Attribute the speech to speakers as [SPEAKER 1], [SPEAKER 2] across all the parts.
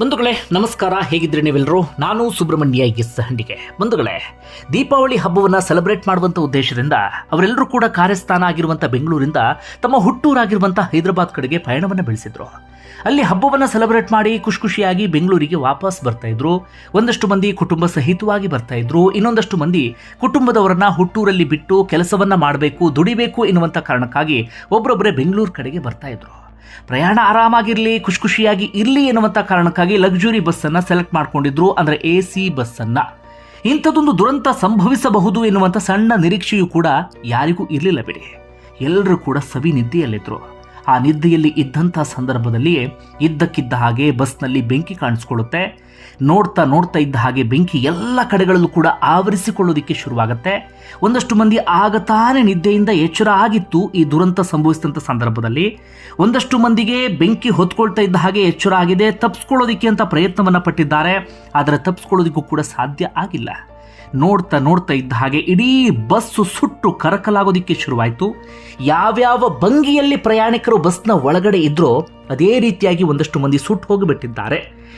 [SPEAKER 1] ಬಂಧುಗಳೇ, ನಮಸ್ಕಾರ. ಹೇಗಿದ್ರಿ ನೀವೆಲ್ಲರೂ? ನಾನು ಸುಬ್ರಹ್ಮಣ್ಯ ಎಸ್ ಹಂಡಿಗೆ. ಬಂಧುಗಳೇ, ದೀಪಾವಳಿ ಹಬ್ಬವನ್ನು ಸೆಲೆಬ್ರೇಟ್ ಮಾಡುವಂಥ ಉದ್ದೇಶದಿಂದ ಅವರೆಲ್ಲರೂ ಕೂಡ ಕಾರ್ಯಸ್ಥಾನ ಆಗಿರುವಂಥ ಬೆಂಗಳೂರಿಂದ ತಮ್ಮ ಹುಟ್ಟೂರಾಗಿರುವಂಥ ಹೈದರಾಬಾದ್ ಕಡೆಗೆ ಪಯಣವನ್ನು ಬೆಳೆಸಿದ್ರು. ಅಲ್ಲಿ ಹಬ್ಬವನ್ನು ಸೆಲೆಬ್ರೇಟ್ ಮಾಡಿ ಖುಷಿ ಖುಷಿಯಾಗಿ ಬೆಂಗಳೂರಿಗೆ ವಾಪಸ್ ಬರ್ತಾ ಇದ್ರು. ಒಂದಷ್ಟು ಮಂದಿ ಕುಟುಂಬ ಸಹಿತವಾಗಿ ಬರ್ತಾ ಇದ್ರು. ಇನ್ನೊಂದಷ್ಟು ಮಂದಿ ಕುಟುಂಬದವರನ್ನ ಹುಟ್ಟೂರಲ್ಲಿ ಬಿಟ್ಟು ಕೆಲಸವನ್ನ ಮಾಡಬೇಕು, ದುಡಿಬೇಕು ಎನ್ನುವಂಥ ಕಾರಣಕ್ಕಾಗಿ ಒಬ್ಬರೊಬ್ಬರೇ ಬೆಂಗಳೂರು ಕಡೆಗೆ ಬರ್ತಾ ಇದ್ರು. ಪ್ರಯಾಣ ಆರಾಮಾಗಿರಲಿ ಖುಷಿ ಖುಷಿಯಾಗಿ ಇರಲಿ ಎನ್ನುವಂಥ ಕಾರಣಕ್ಕಾಗಿ ಲಕ್ಸುರಿ ಬಸ್ಸನ್ನು ಸೆಲೆಕ್ಟ್ ಮಾಡ್ಕೊಂಡಿದ್ರು, ಅಂದರೆ ಎ ಸಿ ಬಸ್ಸನ್ನು ಇಂಥದ್ದೊಂದು ದುರಂತ ಸಂಭವಿಸಬಹುದು ಎನ್ನುವಂಥ ಸಣ್ಣ ನಿರೀಕ್ಷೆಯೂ ಕೂಡ ಯಾರಿಗೂ ಇರಲಿಲ್ಲ ಬಿಡಿ. ಎಲ್ಲರೂ ಕೂಡ ಸವಿ ನಿದ್ದೆಯಲ್ಲಿದ್ದರು ಆ ನಿದ್ದೆಯಲ್ಲಿ ಇದ್ದಂಥ ಸಂದರ್ಭದಲ್ಲಿಯೇ ಇದ್ದಕ್ಕಿದ್ದ ಹಾಗೆ ಬಸ್ನಲ್ಲಿ ಬೆಂಕಿ ಕಾಣಿಸ್ಕೊಳ್ಳುತ್ತೆ. ನೋಡ್ತಾ ನೋಡ್ತಾ ಇದ್ದ ಹಾಗೆ ಬೆಂಕಿ ಎಲ್ಲ ಕಡೆಗಳಲ್ಲೂ ಕೂಡ ಆವರಿಸಿಕೊಳ್ಳೋದಕ್ಕೆ ಶುರುವಾಗುತ್ತೆ. ಒಂದಷ್ಟು ಮಂದಿ ಆಗ ತಾನೇ ನಿದ್ದೆಯಿಂದ ಎಚ್ಚರ ಆಗಿತ್ತು ಈ ದುರಂತ ಸಂಭವಿಸಿದಂಥ ಸಂದರ್ಭದಲ್ಲಿ. ಒಂದಷ್ಟು ಮಂದಿಗೆ ಬೆಂಕಿ ಹೊತ್ಕೊಳ್ತಾ ಇದ್ದ ಹಾಗೆ ಎಚ್ಚರ ಆಗಿದೆ ತಪ್ಪಿಸ್ಕೊಳ್ಳೋದಕ್ಕೆ ಅಂತ ಪ್ರಯತ್ನವನ್ನು ಪಟ್ಟಿದ್ದಾರೆ. ಆದರೆ ತಪ್ಪಿಸ್ಕೊಳ್ಳೋದಕ್ಕೂ ಕೂಡ ಸಾಧ್ಯ ಆಗಿಲ್ಲ. ನೋಡ್ತಾ ನೋಡ್ತಾ ಇದ್ದ ಹಾಗೆ ಇಡೀ ಬಸ್ಸು ಸುಟ್ಟು ಕರಕಲಾಗೋದಿಕ್ಕೆ ಶುರುವಾಯಿತು. ಯಾವ್ಯಾವ ಭಂಗಿಯಲ್ಲಿ ಪ್ರಯಾಣಿಕರು ಬಸ್ನ ಒಳಗಡೆ ಇದ್ರೋ ಅದೇ ರೀತಿಯಾಗಿ ಒಂದಷ್ಟು ಮಂದಿ ಸುಟ್ಟು ಹೋಗಿಬಿಟ್ಟಿದ್ದಾರೆ.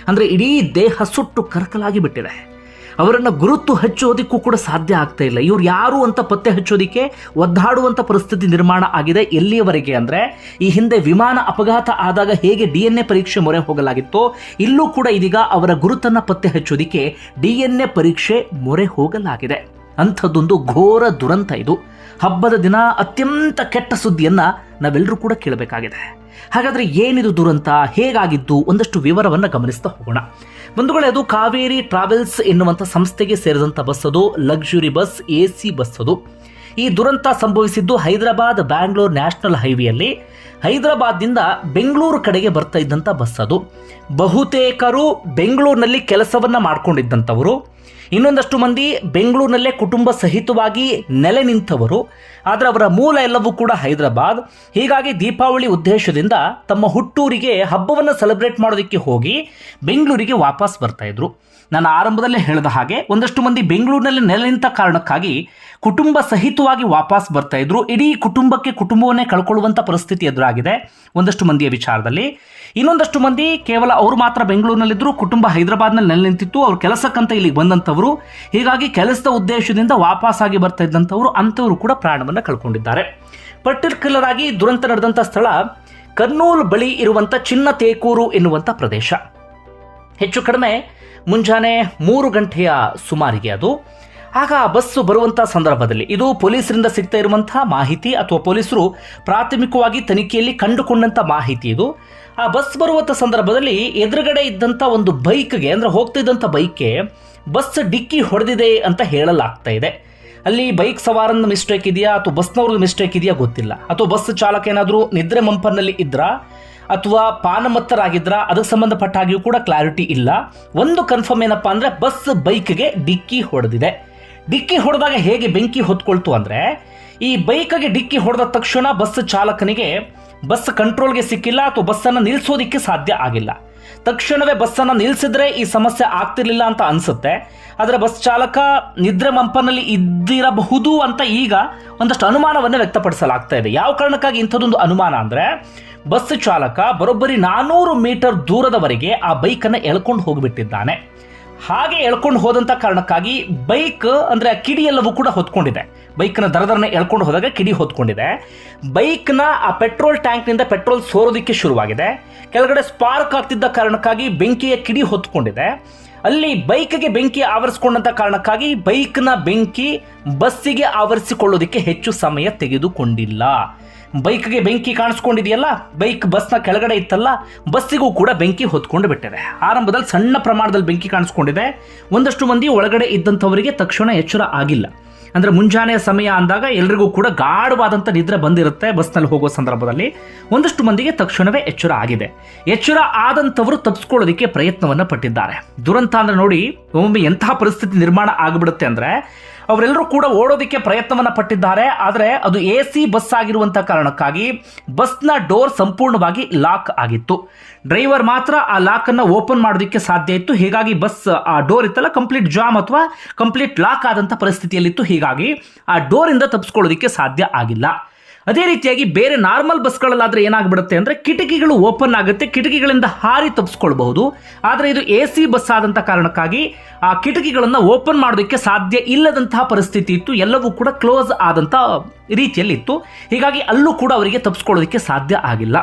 [SPEAKER 1] ಅಂದರೆ ಇಡೀ ದೇಹ ಸುಟ್ಟು ಕರಕಲಾಗಿ ಬಿಟ್ಟಿದೆ ಅವರನ್ನು ಗುರುತು ಹಚ್ಚೋದಕ್ಕೂ ಕೂಡ ಸಾಧ್ಯ ಆಗ್ತಾ ಇಲ್ಲ. ಇವ್ರು ಯಾರು ಅಂತ ಪತ್ತೆ ಹಚ್ಚೋದಿಕ್ಕೆ ಒದ್ದಾಡುವಂಥ ಪರಿಸ್ಥಿತಿ ನಿರ್ಮಾಣ ಆಗಿದೆ ಎಲ್ಲಿಯವರೆಗೆ ಅಂದರೆ ಈ ಹಿಂದೆ ವಿಮಾನ ಅಪಘಾತ ಆದಾಗ ಹೇಗೆ ಡಿ ಎನ್ ಎ ಪರೀಕ್ಷೆ ಮೊರೆ ಹೋಗಲಾಗಿತ್ತೋ, ಇಲ್ಲೂ ಕೂಡ ಇದೀಗ ಅವರ ಗುರುತನ್ನು ಪತ್ತೆ ಹಚ್ಚೋದಿಕ್ಕೆ ಡಿ ಎನ್ ಎ ಪರೀಕ್ಷೆ ಮೊರೆ ಹೋಗಲಾಗಿದೆ. ಅಂಥದ್ದೊಂದು ಘೋರ ದುರಂತ ಇದು. ಹಬ್ಬದ ದಿನ ಅತ್ಯಂತ ಕೆಟ್ಟ ಸುದ್ದಿಯನ್ನ ನಾವೆಲ್ಲರೂ ಕೂಡ ಕೇಳಬೇಕಾಗಿದೆ. ಹಾಗಾದರೆ ಏನಿದು ದುರಂತ? ಹೇಗಾಗಿದ್ದು? ಒಂದಷ್ಟು ವಿವರವನ್ನು ಗಮನಿಸ್ತಾ ಹೋಗೋಣ. ಬಂಧುಗಳೇ, ಅದು ಕಾವೇರಿ ಟ್ರಾವೆಲ್ಸ್ ಎನ್ನುವಂಥ ಸಂಸ್ಥೆಗೆ ಸೇರಿದಂಥ ಬಸ್ ಅದು luxury bus, A C bus ಅದು ಈ ದುರಂತ ಸಂಭವಿಸಿದ್ದು ಹೈದರಾಬಾದ್ ಬ್ಯಾಂಗ್ಳೂರ್ ನ್ಯಾಷನಲ್ ಹೈವೇಯಲ್ಲಿ. ಹೈದರಾಬಾದ್ನಿಂದ ಬೆಂಗಳೂರು ಕಡೆಗೆ ಬರ್ತಾ ಇದ್ದಂಥ ಬಸ್ ಅದು. ಬಹುತೇಕರು ಬೆಂಗಳೂರಿನಲ್ಲಿ ಕೆಲಸವನ್ನು ಮಾಡಿಕೊಂಡಿದ್ದಂಥವರು. ಇನ್ನೊಂದಷ್ಟು ಮಂದಿ ಬೆಂಗಳೂರಿನಲ್ಲೇ ಕುಟುಂಬ ಸಹಿತವಾಗಿ ನೆಲೆ ನಿಂತವರು. ಆದರೆ ಅವರ ಮೂಲ ಎಲ್ಲವೂ ಕೂಡ ಹೈದರಾಬಾದ್. ಹೀಗಾಗಿ ದೀಪಾವಳಿ ಉದ್ದೇಶದಿಂದ ತಮ್ಮ ಹುಟ್ಟೂರಿಗೆ ಹಬ್ಬವನ್ನು ಸೆಲೆಬ್ರೇಟ್ ಮಾಡೋದಕ್ಕೆ ಹೋಗಿ ಬೆಂಗಳೂರಿಗೆ ವಾಪಸ್ ಬರ್ತಾ ಇದ್ರು. ನಾನು ಆರಂಭದಲ್ಲೇ ಹೇಳಿದ ಹಾಗೆ ಒಂದಷ್ಟು ಮಂದಿ ಬೆಂಗಳೂರಿನಲ್ಲಿ ನೆಲೆ ನಿಂತ ಕಾರಣಕ್ಕಾಗಿ ಕುಟುಂಬ ಸಹಿತವಾಗಿ ವಾಪಸ್ ಬರ್ತಾ ಇದ್ರು. ಇಡೀ ಕುಟುಂಬಕ್ಕೆ ಕುಟುಂಬವನ್ನೇ ಕಳ್ಕೊಳ್ಳುವಂಥ ಪರಿಸ್ಥಿತಿ ಎದುರಾಗಿದೆ ಒಂದಷ್ಟು ಮಂದಿಯ ವಿಚಾರದಲ್ಲಿ. ಇನ್ನೊಂದಷ್ಟು ಮಂದಿ ಕೇವಲ ಅವರು ಮಾತ್ರ ಬೆಂಗಳೂರಿನಲ್ಲಿದ್ದರು ಕುಟುಂಬ ಹೈದರಾಬಾದ್ನಲ್ಲಿ ನೆಲೆ ನಿಂತಿತ್ತು, ಅವ್ರ ಕೆಲಸಕ್ಕಂತ ಇಲ್ಲಿಗೆ ಬಂದಂಥವರು. ಹೀಗಾಗಿ ಕೆಲಸದ ಉದ್ದೇಶದಿಂದ ವಾಪಸ್ ಆಗಿ ಬರ್ತಾ ಇದ್ದಂಥವರು, ಅಂಥವರು ಕೂಡ ಪ್ರಾಣವನ್ನು ಕಳ್ಕೊಂಡಿದ್ದಾರೆ. ಪರ್ಟಿಕ್ಯುಲರ್ ಆಗಿ ದುರಂತ ನಡೆದಂಥ ಸ್ಥಳ ಕರ್ನೂಲ್ ಬಳಿ ಇರುವಂಥ ಚಿನ್ನ ತೇಕೂರು ಎನ್ನುವಂಥ ಪ್ರದೇಶ. ಹೆಚ್ಚು ಕಡಿಮೆ ಮುಂಜಾನೆ ಮೂರು ಗಂಟೆಯ ಸುಮಾರಿಗೆ ಅದು. ಆಗ ಆ ಬಸ್ಸು ಬರುವಂಥ ಸಂದರ್ಭದಲ್ಲಿ, ಇದು ಪೊಲೀಸರಿಂದ ಸಿಗ್ತಾ ಇರುವಂಥ ಮಾಹಿತಿ ಅಥವಾ ಪೊಲೀಸರು ಪ್ರಾಥಮಿಕವಾಗಿ ತನಿಖೆಯಲ್ಲಿ ಕಂಡುಕೊಂಡಂಥ ಮಾಹಿತಿ ಇದು. ಆ ಬಸ್ ಬರುವಂಥ ಸಂದರ್ಭದಲ್ಲಿ ಎದುರುಗಡೆ ಇದ್ದಂಥ ಒಂದು ಬೈಕ್ಗೆ, ಅಂದರೆ ಹೋಗ್ತಿದ್ದಂಥ ಬೈಕ್ಗೆ ಬಸ್ ಡಿಕ್ಕಿ ಹೊಡೆದಿದೆ ಅಂತ ಹೇಳಲಾಗ್ತಾ ಇದೆ. ಅಲ್ಲಿ ಬೈಕ್ ಸವಾರನ ಮಿಸ್ಟೇಕ್ ಇದೆಯಾ ಅಥವಾ ಬಸ್ನವ್ರದ್ದು ಮಿಸ್ಟೇಕ್ ಇದೆಯಾ ಗೊತ್ತಿಲ್ಲ. ಅಥವಾ ಬಸ್ ಚಾಲಕ ಏನಾದರೂ ನಿದ್ರೆ ಮಂಪರ್ನಲ್ಲಿ ಇದ್ರಾ? ಅಥವಾ ಪಾನಮತ್ತರಾಗಿದ್ರ, ಅದಕ್ಕೆ ಸಂಬಂಧಪಟ್ಟ ಹಾಗೆಯೂ ಕೂಡ ಕ್ಲಾರಿಟಿ ಇಲ್ಲ. ಒಂದು ಕನ್ಫರ್ಮ್ ಏನಪ್ಪ ಅಂದ್ರೆ ಬಸ್ ಬೈಕ್ಗೆ ಡಿಕ್ಕಿ ಹೊಡೆದಿದೆ. ಡಿಕ್ಕಿ ಹೊಡೆದಾಗ ಹೇಗೆ ಬೆಂಕಿ ಹೊತ್ಕೊಳ್ತು ಅಂದ್ರೆ, ಈ ಬೈಕ್ಗೆ ಡಿಕ್ಕಿ ಹೊಡೆದ ತಕ್ಷಣ ಬಸ್ ಚಾಲಕನಿಗೆ ಬಸ್ ಕಂಟ್ರೋಲ್ಗೆ ಸಿಕ್ಕಿಲ್ಲ ಅಥವಾ ಬಸ್ಸನ್ನು ನಿಲ್ಲಿಸೋದಿಕ್ಕೆ ಸಾಧ್ಯ ಆಗಿಲ್ಲ. ತಕ್ಷಣವೇ ಬಸ್ಸನ್ನು ನಿಲ್ಲಿಸಿದ್ರೆ ಈ ಸಮಸ್ಯೆ ಆಗ್ತಿರ್ಲಿಲ್ಲ ಅಂತ ಅನ್ಸುತ್ತೆ. ಆದರೆ ಬಸ್ ಚಾಲಕ ನಿದ್ರೆ ಮಂಪನಲ್ಲಿ ಇದ್ದಿರಬಹುದು ಅಂತ ಈಗ ಒಂದಷ್ಟು ಅನುಮಾನವನ್ನು ವ್ಯಕ್ತಪಡಿಸಲಾಗ್ತಾ ಇದೆ. ಯಾವ ಕಾರಣಕ್ಕಾಗಿ ಇಂಥದ್ದೊಂದು ಅನುಮಾನ ಅಂದ್ರೆ ಬಸ್ ಚಾಲಕ ಬರೋಬ್ಬರಿ ನಾನೂರು ಮೀಟರ್ ದೂರದವರೆಗೆ ಆ ಬೈಕನ್ನು ಎಳ್ಕೊಂಡು ಹೋಗಿಬಿಟ್ಟಿದ್ದಾನೆ. ಹಾಗೆ ಎಳ್ಕೊಂಡು ಹೋದಂಥ ಕಾರಣಕ್ಕಾಗಿ ಬೈಕ್ ಅಂದರೆ ಆ ಕಿಡಿ ಎಲ್ಲವೂ ಕೂಡ ಹೊತ್ಕೊಂಡಿದೆ. ಬೈಕ್ನ ದರದರನ್ನ ಎಳ್ಕೊಂಡು ಹೋದಾಗ ಕಿಡಿ ಹೊತ್ಕೊಂಡಿದೆ. ಬೈಕ್ನ ಆ ಪೆಟ್ರೋಲ್ ಟ್ಯಾಂಕ್ನಿಂದ ಪೆಟ್ರೋಲ್ ಸೋರೋದಕ್ಕೆ ಶುರುವಾಗಿದೆ. ಕೆಳಗಡೆ ಸ್ಪಾರ್ಕ್ ಆಗ್ತಿದ್ದ ಕಾರಣಕ್ಕಾಗಿ ಬೆಂಕಿಯ ಕಿಡಿ ಹೊತ್ಕೊಂಡಿದೆ. ಅಲ್ಲಿ ಬೈಕ್ಗೆ ಬೆಂಕಿ ಆವರಿಸಿಕೊಂಡಂತ ಕಾರಣಕ್ಕಾಗಿ ಬೈಕ್ನ ಬೆಂಕಿ ಬಸ್ಸಿಗೆ ಆವರಿಸಿಕೊಳ್ಳೋದಕ್ಕೆ ಹೆಚ್ಚು ಸಮಯ ತೆಗೆದುಕೊಂಡಿಲ್ಲ. ಬೈಕ್ಗೆ ಬೆಂಕಿ ಕಾಣಿಸ್ಕೊಂಡಿದೆಯಲ್ಲ, ಬೈಕ್ ಬಸ್ನ ಕೆಳಗಡೆ ಇತ್ತಲ್ಲ, ಬಸ್ಸಿಗೂ ಕೂಡ ಬೆಂಕಿ ಹೊತ್ಕೊಂಡು ಬಿಟ್ಟಿದೆ. ಆರಂಭದಲ್ಲಿ ಸಣ್ಣ ಪ್ರಮಾಣದಲ್ಲಿ ಬೆಂಕಿ ಕಾಣಿಸ್ಕೊಂಡಿದೆ. ಒಂದಷ್ಟು ಮಂದಿ ಒಳಗಡೆ ಇದ್ದಂಥವರಿಗೆ ತಕ್ಷಣ ಎಚ್ಚರ ಆಗಿಲ್ಲ. ಅಂದ್ರೆ ಮುಂಜಾನೆ ಸಮಯ ಅಂದಾಗ ಎಲ್ರಿಗೂ ಕೂಡ ಗಾಢವಾದಂಥ ನಿದ್ರೆ ಬಂದಿರುತ್ತೆ ಬಸ್ನಲ್ಲಿ ಹೋಗೋ ಸಂದರ್ಭದಲ್ಲಿ. ಒಂದಷ್ಟು ಮಂದಿಗೆ ತಕ್ಷಣವೇ ಎಚ್ಚರ ಆಗಿದೆ. ಎಚ್ಚರ ಆದಂಥವರು ತಪ್ಪಿಸ್ಕೊಳ್ಳೋದಕ್ಕೆ ಪ್ರಯತ್ನವನ್ನು ಪಟ್ಟಿದ್ದಾರೆ. ದುರಂತ ಅಂದ್ರೆ ನೋಡಿ, ಒಮ್ಮೊಮ್ಮೆ ಎಂತಹ ಪರಿಸ್ಥಿತಿ ನಿರ್ಮಾಣ ಆಗಿಬಿಡುತ್ತೆ ಅಂದ್ರೆ ಅವರೆಲ್ಲರೂ ಕೂಡ ಓಡೋದಕ್ಕೆ ಪ್ರಯತ್ನವನ್ನ ಪಟ್ಟಿದ್ದಾರೆ. ಆದರೆ ಅದು ಎ ಸಿ ಬಸ್ ಆಗಿರುವಂತಹ ಕಾರಣಕ್ಕಾಗಿ ಬಸ್ನ ಡೋರ್ ಸಂಪೂರ್ಣವಾಗಿ ಲಾಕ್ ಆಗಿತ್ತು. ಡ್ರೈವರ್ ಮಾತ್ರ ಆ ಲಾಕನ್ನು ಓಪನ್ ಮಾಡೋದಕ್ಕೆ ಸಾಧ್ಯ ಇತ್ತು. ಹೀಗಾಗಿ ಬಸ್ ಆ ಡೋರ್ ಇತ್ತಲ್ಲ ಕಂಪ್ಲೀಟ್ ಜಾಮ್ ಅಥವಾ ಕಂಪ್ಲೀಟ್ ಲಾಕ್ ಆದಂತಹ ಪರಿಸ್ಥಿತಿಯಲ್ಲಿತ್ತು. ಹೀಗಾಗಿ ಆ ಡೋರಿಂದ ತಪ್ಪಿಸ್ಕೊಳ್ಳೋದಕ್ಕೆ ಸಾಧ್ಯ ಆಗಿಲ್ಲ. ಅದೇ ರೀತಿಯಾಗಿ ಬೇರೆ ನಾರ್ಮಲ್ ಬಸ್ಗಳಲ್ಲಾದರೆ ಏನಾಗ್ಬಿಡುತ್ತೆ ಅಂದರೆ ಕಿಟಕಿಗಳು ಓಪನ್ ಆಗುತ್ತೆ, ಕಿಟಕಿಗಳಿಂದ ಹಾರಿ ತಪ್ಪಿಸ್ಕೊಳ್ಬಹುದು ಆದರೆ ಇದು ಎ ಸಿ ಬಸ್ ಆದಂಥ ಕಾರಣಕ್ಕಾಗಿ ಆ ಕಿಟಕಿಗಳನ್ನು ಓಪನ್ ಮಾಡೋದಕ್ಕೆ ಸಾಧ್ಯ ಇಲ್ಲದಂತಹ ಪರಿಸ್ಥಿತಿ ಇತ್ತು. ಎಲ್ಲವೂ ಕೂಡ ಕ್ಲೋಸ್ ಆದಂಥ ರೀತಿಯಲ್ಲಿ ಇತ್ತು ಹೀಗಾಗಿ ಅಲ್ಲೂ ಕೂಡ ಅವರಿಗೆ ತಪ್ಪಿಸ್ಕೊಳ್ಳೋದಕ್ಕೆ ಸಾಧ್ಯ ಆಗಿಲ್ಲ.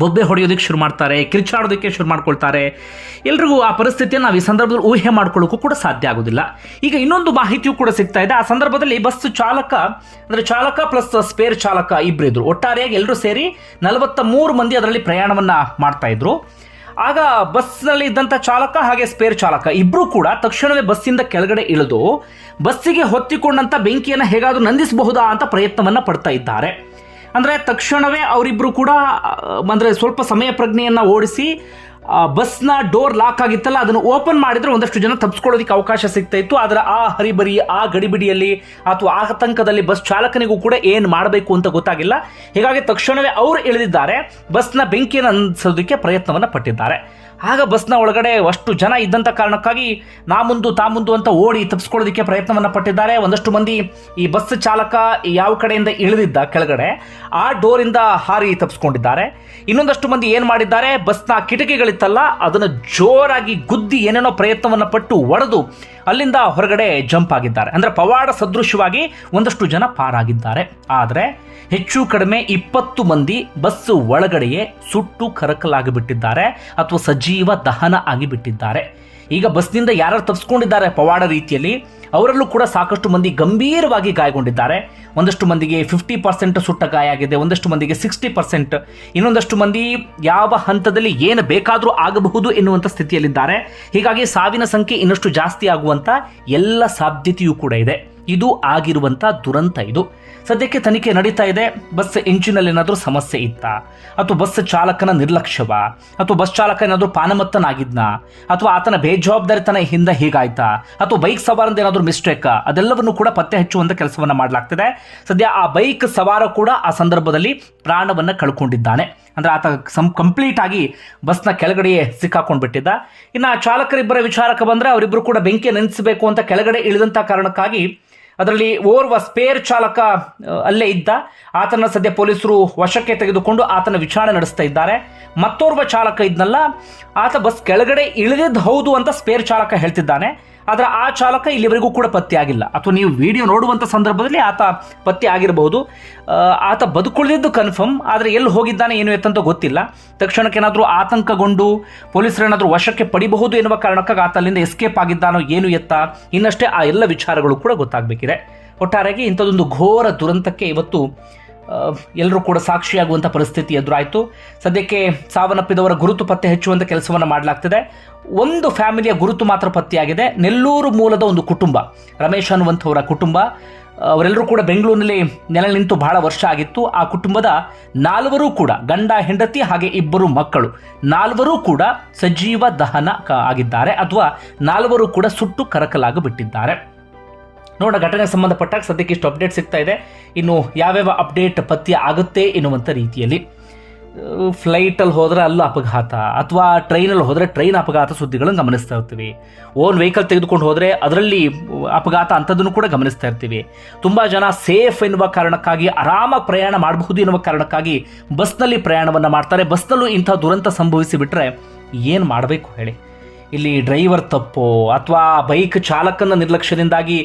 [SPEAKER 1] ಬೊಬ್ಬೆ ಹೊಡೆಯೋದಕ್ಕೆ ಶುರು ಮಾಡ್ತಾರೆ ಕಿರ್ಚಾಡೋದಕ್ಕೆ ಶುರು ಮಾಡ್ಕೊಳ್ತಾರೆ. ಎಲ್ರಿಗೂ ಆ ಪರಿಸ್ಥಿತಿಯನ್ನು ನಾವು ಈ ಸಂದರ್ಭದಲ್ಲಿ ಊಹೆ ಮಾಡ್ಕೊಳ್ಳೋಕ್ಕೂ ಕೂಡ ಸಾಧ್ಯ ಆಗೋದಿಲ್ಲ. ಈಗ ಇನ್ನೊಂದು ಮಾಹಿತಿಯೂ ಕೂಡ ಸಿಗ್ತಾ ಇದೆ. ಆ ಸಂದರ್ಭದಲ್ಲಿ ಬಸ್ ಚಾಲಕ, ಅಂದರೆ ಚಾಲಕ ಪ್ಲಸ್ ಸ್ಪೇರ್ ಚಾಲಕ ಇಬ್ಬರು ಇದ್ರು. ಒಟ್ಟಾರೆಯಾಗಿ ಎಲ್ಲರೂ ಸೇರಿ ನಲವತ್ತ ಮೂರು ಮಂದಿ ಅದರಲ್ಲಿ ಪ್ರಯಾಣವನ್ನು ಮಾಡ್ತಾ ಇದ್ರು. ಆಗ ಬಸ್ನಲ್ಲಿ ಇದ್ದಂಥ ಚಾಲಕ ಹಾಗೆ ಸ್ಪೇರ್ ಚಾಲಕ ಇಬ್ಬರು ಕೂಡ ತಕ್ಷಣವೇ ಬಸ್ಸಿಂದ ಕೆಳಗಡೆ ಇಳಿದು ಬಸ್ಸಿಗೆ ಹೊತ್ತಿಕೊಂಡಂಥ ಬೆಂಕಿಯನ್ನು ಹೇಗಾದರೂ ನಂದಿಸಬಹುದಾ ಅಂತ ಪ್ರಯತ್ನವನ್ನು ಪಡ್ತಾ ಇದ್ದಾರೆ. ಅಂದರೆ ತಕ್ಷಣವೇ ಅವರಿಬ್ಬರು ಕೂಡ ಅಂದರೆ ಸ್ವಲ್ಪ ಸಮಯ ಪ್ರಜ್ಞೆಯನ್ನು ಓಡಿಸಿ ಬಸ್ನ ಡೋರ್ ಲಾಕ್ ಆಗಿತ್ತಲ್ಲ, ಅದನ್ನು ಓಪನ್ ಮಾಡಿದರೆ ಒಂದಷ್ಟು ಜನ ತಪ್ಪಿಸ್ಕೊಳ್ಳೋದಕ್ಕೆ ಅವಕಾಶ ಸಿಗ್ತಾ ಇತ್ತು. ಆದರೆ ಆ ಹರಿಬರಿ, ಆ ಗಡಿಬಿಡಿಯಲ್ಲಿ ಅಥವಾ ಆತಂಕದಲ್ಲಿ ಬಸ್ ಚಾಲಕನಿಗೂ ಕೂಡ ಏನು ಮಾಡಬೇಕು ಅಂತ ಗೊತ್ತಾಗಿಲ್ಲ. ಹೀಗಾಗಿ ತಕ್ಷಣವೇ ಅವರು ಇಳಿದಿದ್ದಾರೆ, ಬಸ್ನ ಬೆಂಕಿಯನ್ನು ಅಂದಿಸೋದಕ್ಕೆ ಪ್ರಯತ್ನವನ್ನು ಪಟ್ಟಿದ್ದಾರೆ. ಆಗ ಬಸ್ನ ಒಳಗಡೆ ಅಷ್ಟು ಜನ ಇದ್ದಂಥ ಕಾರಣಕ್ಕಾಗಿ ನಾ ಮುಂದು ತಾ ಮುಂದು ಅಂತ ಓಡಿ ತಪ್ಪಿಸ್ಕೊಳ್ಳೋದಕ್ಕೆ ಪ್ರಯತ್ನವನ್ನು ಪಟ್ಟಿದ್ದಾರೆ. ಒಂದಷ್ಟು ಮಂದಿ ಈ ಬಸ್ ಚಾಲಕ ಯಾವ ಕಡೆಯಿಂದ ಇಳಿದಿದ್ದ ಕೆಳಗಡೆ ಆ ಡೋರಿಂದ ಹಾರಿ ತಪ್ಪಿಸ್ಕೊಂಡಿದ್ದಾರೆ ಇನ್ನೊಂದಷ್ಟು ಮಂದಿ ಏನು ಮಾಡಿದ್ದಾರೆ? ಬಸ್ನ ಕಿಟಕಿಗಳಿತ್ತಲ್ಲ, ಅದನ್ನು ಜೋರಾಗಿ ಗುದ್ದಿ ಏನೇನೋ ಪ್ರಯತ್ನವನ್ನು ಪಟ್ಟು ಒಡೆದು ಅಲ್ಲಿಂದ ಹೊರಗಡೆ ಜಂಪ್ ಆಗಿದ್ದಾರೆ. ಅಂದರೆ ಪವಾಡ ಸದೃಶವಾಗಿ ಒಂದಷ್ಟು ಜನ ಪಾರಾಗಿದ್ದಾರೆ. ಆದರೆ ಹೆಚ್ಚು ಕಡಿಮೆ ಇಪ್ಪತ್ತು ಮಂದಿ ಬಸ್ ಒಳಗಡೆಯೇ ಸುಟ್ಟು ಕರಕಲಾಗಿಬಿಟ್ಟಿದ್ದಾರೆ ಅಥವಾ ಸಜೀವ ದಹನ ಆಗಿಬಿಟ್ಟಿದ್ದಾರೆ. ಈಗ ಬಸ್ನಿಂದ ಯಾರು ತಪ್ಪಿಸ್ಕೊಂಡಿದ್ದಾರೆ ಪವಾಡ ರೀತಿಯಲ್ಲಿ? ಅವರಲ್ಲೂ ಕೂಡ ಸಾಕಷ್ಟು ಮಂದಿ ಗಂಭೀರವಾಗಿ ಗಾಯಗೊಂಡಿದ್ದಾರೆ. ಒಂದಷ್ಟು ಮಂದಿಗೆ ಫಿಫ್ಟಿ ಪರ್ಸೆಂಟ್ ಸುಟ್ಟ ಗಾಯ ಆಗಿದೆ, ಒಂದಷ್ಟು ಮಂದಿಗೆ ಸಿಕ್ಸ್ಟಿ ಪರ್ಸೆಂಟ್ ಇನ್ನೊಂದಷ್ಟು ಮಂದಿ ಯಾವ ಹಂತದಲ್ಲಿ ಏನು ಬೇಕಾದರೂ ಆಗಬಹುದು ಎನ್ನುವಂಥ ಸ್ಥಿತಿಯಲ್ಲಿದ್ದಾರೆ. ಹೀಗಾಗಿ ಸಾವಿನ ಸಂಖ್ಯೆ ಇನ್ನಷ್ಟು ಜಾಸ್ತಿ ಆಗುವಂಥ ಎಲ್ಲ ಸಾಧ್ಯತೆಯೂ ಕೂಡ ಇದೆ. ಇದು ಆಗಿರುವಂಥ ದುರಂತ ಇದು. ಸದ್ಯಕ್ಕೆ ತನಿಖೆ ನಡೀತಾ ಇದೆ. ಬಸ್ ಎಂಜಿನಲ್ಲಿ ಏನಾದರೂ ಸಮಸ್ಯೆ ಇತ್ತಾ? ಅಥವಾ ಬಸ್ ಚಾಲಕನ ನಿರ್ಲಕ್ಷ್ಯವ? ಅಥವಾ ಬಸ್ ಚಾಲಕ ಏನಾದರೂ ಪಾನಮತ್ತನಾಗಿದ್ನಾ? ಅಥವಾ ಆತನ ಬೇಜವಾಬ್ದಾರಿತನ ಹಿಂದ ಹೀಗಾಯ್ತಾ? ಅಥವಾ ಬೈಕ್ ಸವಾರಂದ ಏನಾದರೂ ಮಿಸ್ಟೇಕ್ ಅದೆಲ್ಲವನ್ನು ಕೂಡ ಪತ್ತೆ ಹಚ್ಚುವಂಥ ಕೆಲಸವನ್ನ ಮಾಡಲಾಗ್ತಿದೆ. ಸದ್ಯ ಆ ಬೈಕ್ ಸವಾರ ಕೂಡ ಆ ಸಂದರ್ಭದಲ್ಲಿ ಪ್ರಾಣವನ್ನ ಕಳ್ಕೊಂಡಿದ್ದಾನೆ. ಅಂದ್ರೆ ಆತ ಸಂ ಕಂಪ್ಲೀಟ್ ಆಗಿ ಬಸ್ನ ಕೆಳಗಡೆಯೇ ಸಿಕ್ಕಾಕೊಂಡು ಬಿಟ್ಟಿದ್ದ ಇನ್ನು ಆ ಚಾಲಕರಿಬ್ಬರ ವಿಚಾರಕ್ಕೆ ಬಂದ್ರೆ ಅವರಿಬ್ಬರು ಕೂಡ ಬೆಂಕಿ ನೆನೆಸಬೇಕು ಅಂತ ಕೆಳಗಡೆ ಇಳಿದಂತ ಕಾರಣಕ್ಕಾಗಿ ಅದರಲ್ಲಿ ಓರ್ವ ಸ್ಪೇರ್ ಚಾಲಕ ಅಲ್ಲೇ ಇದ್ದ. ಆತನ ಸದ್ಯ ಪೊಲೀಸರು ವಶಕ್ಕೆ ತೆಗೆದುಕೊಂಡು ಆತನ ವಿಚಾರಣೆ ನಡೆಸ್ತಾ ಇದ್ದಾರೆ. ಮತ್ತೋರ್ವ ಚಾಲಕ ಇದ್ನಲ್ಲ, ಆತ ಬಸ್ ಕೆಳಗಡೆ ಇಳಿದಿದ್ದು ಹೌದು ಅಂತ ಸ್ಪೇರ್ ಚಾಲಕ ಹೇಳ್ತಿದ್ದಾನೆ. ಆದರೆ ಆ ಚಾಲಕ ಇಲ್ಲಿವರೆಗೂ ಕೂಡ ಪತ್ತೆ ಆಗಿಲ್ಲ. ಅಥವಾ ನೀವು ವಿಡಿಯೋ ನೋಡುವಂಥ ಸಂದರ್ಭದಲ್ಲಿ ಆತ ಪತ್ತೆ ಆಗಿರಬಹುದು. ಆತ ಬದುಕುಳಿದಿದ್ದು ಕನ್ಫರ್ಮ್ ಆದರೆ ಎಲ್ಲಿ ಹೋಗಿದ್ದಾನೆ, ಏನು ಎತ್ತಂತ ಗೊತ್ತಿಲ್ಲ. ತಕ್ಷಣಕ್ಕೆ ಏನಾದರೂ ಆತಂಕಗೊಂಡು ಪೊಲೀಸರೇನಾದರೂ ವಶಕ್ಕೆ ಪಡಿಬಹುದು ಎನ್ನುವ ಕಾರಣಕ್ಕಾಗಿ ಆತ ಅಲ್ಲಿಂದ ಎಸ್ಕೇಪ್ ಆಗಿದ್ದಾನೋ, ಏನು ಎತ್ತ, ಇನ್ನಷ್ಟೇ ಆ ಎಲ್ಲ ವಿಚಾರಗಳು ಕೂಡ ಗೊತ್ತಾಗಬೇಕಿದೆ. ಒಟ್ಟಾರೆಯಾಗಿ ಇಂಥದ್ದೊಂದು ಘೋರ ದುರಂತಕ್ಕೆ ಇವತ್ತು ಎಲ್ಲರೂ ಕೂಡ ಸಾಕ್ಷಿಯಾಗುವಂಥ ಪರಿಸ್ಥಿತಿ ಎದುರಾಯಿತು. ಸದ್ಯಕ್ಕೆ ಸಾವನ್ನಪ್ಪಿದವರ ಗುರುತು ಪತ್ತೆ ಹೆಚ್ಚುವಂಥ ಕೆಲಸವನ್ನು ಮಾಡಲಾಗ್ತಿದೆ. ಒಂದು ಫ್ಯಾಮಿಲಿಯ ಗುರುತು ಮಾತ್ರ ಪತ್ತೆಯಾಗಿದೆ. ನೆಲ್ಲೂರು ಮೂಲದ ಒಂದು ಕುಟುಂಬ, ರಮೇಶ್ ಅನ್ನುವಂಥವರ ಕುಟುಂಬ. ಅವರೆಲ್ಲರೂ ಕೂಡ ಬೆಂಗಳೂರಿನಲ್ಲಿ ನೆಲೆ ನಿಂತು ಬಹಳ ವರ್ಷ ಆಗಿತ್ತು. ಆ ಕುಟುಂಬದ ನಾಲ್ವರು ಕೂಡ ಗಂಡ, ಹೆಂಡತಿ ಹಾಗೆ ಇಬ್ಬರು ಮಕ್ಕಳು. ನಾಲ್ವರೂ ಕೂಡ ಸಜೀವ ದಹನ ಆಗಿದ್ದಾರೆ ಅಥವಾ ನಾಲ್ವರು ಕೂಡ ಸುಟ್ಟು ಕರಕಲಾಗಿ ಬಿಟ್ಟಿದ್ದಾರೆ ನೋಡ ಘಟನೆಗೆ ಸಂಬಂಧಪಟ್ಟಾಗ ಸದ್ಯಕ್ಕೆ ಇಷ್ಟು ಅಪ್ಡೇಟ್ ಸಿಗ್ತಾ ಇದೆ. ಇನ್ನು ಯಾವ್ಯಾವ ಅಪ್ಡೇಟ್ ಪತ್ತೆ ಆಗುತ್ತೆ ಎನ್ನುವಂಥ ರೀತಿಯಲ್ಲಿ. ಫ್ಲೈಟಲ್ಲಿ ಹೋದರೆ ಅಲ್ಲೂ ಅಪಘಾತ, ಅಥವಾ ಟ್ರೈನಲ್ಲಿ ಹೋದರೆ ಟ್ರೈನ್ ಅಪಘಾತ ಸುದ್ದಿಗಳನ್ನು ಗಮನಿಸ್ತಾ ಇರ್ತೀವಿ. ಓನ್ ವೆಹಿಕಲ್ ತೆಗೆದುಕೊಂಡು ಹೋದರೆ ಅದರಲ್ಲಿ ಅಪಘಾತ ಅಂಥದ್ದನ್ನು ಕೂಡ ಗಮನಿಸ್ತಾ ಇರ್ತೀವಿ. ತುಂಬ ಜನ ಸೇಫ್ ಎನ್ನುವ ಕಾರಣಕ್ಕಾಗಿ ಆರಾಮಾಗಿ ಪ್ರಯಾಣ ಮಾಡಬಹುದು ಎನ್ನುವ ಕಾರಣಕ್ಕಾಗಿ ಬಸ್ನಲ್ಲಿ ಪ್ರಯಾಣವನ್ನು ಮಾಡ್ತಾರೆ. ಬಸ್ನಲ್ಲೂ ಇಂಥ ದುರಂತ ಸಂಭವಿಸಿ ಬಿಟ್ಟರೆ ಏನು ಮಾಡಬೇಕು ಹೇಳಿ. ಇಲ್ಲಿ ಡ್ರೈವರ್ ತಪ್ಪು ಅಥವಾ ಬೈಕ್ ಚಾಲಕನ ನಿರ್ಲಕ್ಷ್ಯದಿಂದಾಗಿ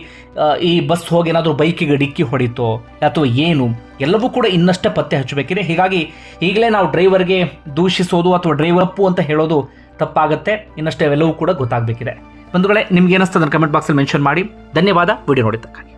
[SPEAKER 1] ಈ ಬಸ್ ಹೋಗಿ ಏನಾದರೂ ಬೈಕಿಗೆ ಡಿಕ್ಕಿ ಹೊಡಿತೋ, ಅಥವಾ ಏನು, ಎಲ್ಲವೂ ಕೂಡ ಇನ್ನಷ್ಟೇ ಪತ್ತೆ ಹಚ್ಚಬೇಕಿದೆ. ಹೀಗಾಗಿ ಈಗಲೇ ನಾವು ಡ್ರೈವರ್ಗೆ ದೂಷಿಸೋದು ಅಥವಾ ಡ್ರೈವರ್ ಅಪ್ಪು ಅಂತ ಹೇಳೋದು ತಪ್ಪಾಗುತ್ತೆ. ಇನ್ನಷ್ಟೇ ಅವೆಲ್ಲವೂ ಕೂಡ ಗೊತ್ತಾಗಬೇಕಿದೆ. ಬಂಧುಗಳೇ, ನಿಮ್ಗೆ ಏನಿಸ್ತದೆ ಕಮೆಂಟ್ ಬಾಕ್ಸಲ್ಲಿ ಮೆನ್ಷನ್ ಮಾಡಿ. ಧನ್ಯವಾದ ವಿಡಿಯೋ ನೋಡಿದ್ದಕ್ಕೆ